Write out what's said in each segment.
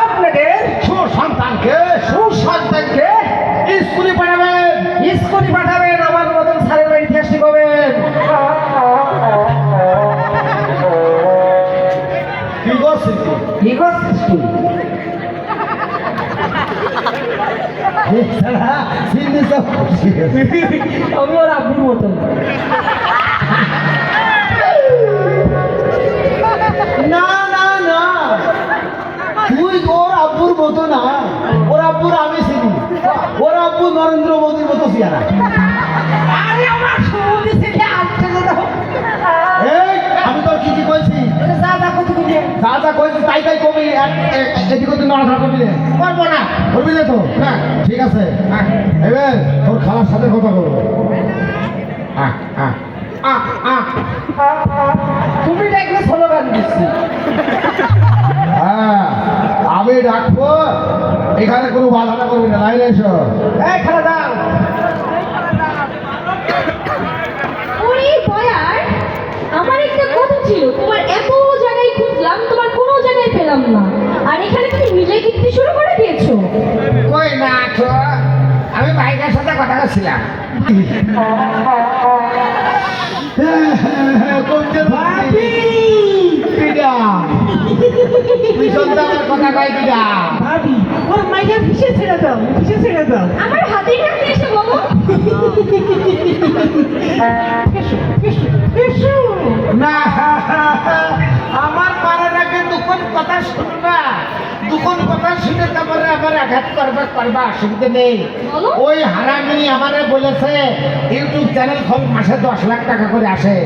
আপনাদের সুসন্তানকে সুসন্তানকে স্কুলে পাঠাবেন। স্কুলে পাঠাবেন আমার মতন স্যারের বাড়ি চেষ্টা করবেন আমি ওর আব্বুর মতন। আরে আমার ছেলে এই আমি তোর কি কি কইছি? যা যা কত কিনে যা যা কইছি তাই তাই কবি। এক- এ- নড়াচড়া করবি না। করব না। করবি না তো? না। ঠিক আছে। এবার তোর খালার সাথে কথা বলব। আহ আহ। তুমি স্লোগান দিচ্ছি। হ্যাঁ আমি ডাকবো এখানে কোনো বাধাটা করবি না লাইন এসো। এই খেলা দাও বয়ার আমার একটা কথা ছিল তোমার এত জায়গায় খুঁজলাম তোমার কোনো জায়গায় পেলাম না। আর এখানে তুমি নিজে কিনতে শুরু করে দিয়েছ। কই না তো আমি ভাইকার সাথে কথা বলছিলাম। কথা কই পিডা ভাবি ওর মাইকের পিছিয়ে ছেড়ে দাও পিছিয়ে ছেড়ে দাও। আমার হাতে কাছে এসে বলো না আমার মারার আগে দুখন কথা শুনবা দুখন কথা শুনে তারপরে আবার আঘাত করবে করবা অসুবিধা নেই। ওই হারামি আমারে বলেছে ইউটিউব চ্যানেল খোল মাসে দশ লাখ টাকা করে আসে।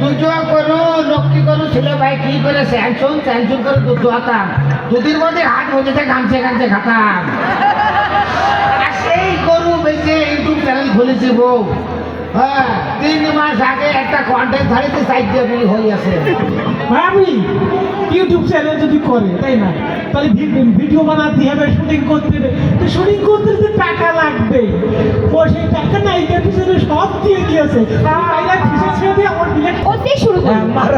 দুটো করু লক্ষ্মী করু ছিল ভাই কি করে স্যামসুং স্যামসুং করে দুধ দোয়াতাম। দুদিন মধ্যে হাট মধ্যে গামছে গামছে খাতাম। সেই গরু বেঁচে ইউটিউব চ্যানেল খুলেছি বউ। হ্যাঁ মাস আগে একটা কন্টেন্ট ছাড়িতে সাইড দিয়ে বিলি আছে ভাবি ইউটিউব চ্যানেল যদি করে তাই না? তাহলে ভিডিও বানাতে হবে শুটিং করতে হবে। তো শুটিং করতে তো টাকা লাগবে। ও সেই টাকা নায়িকার পিছনে সব দিয়ে দিয়েছে আমার বিলেট করতে শুরু করে মারো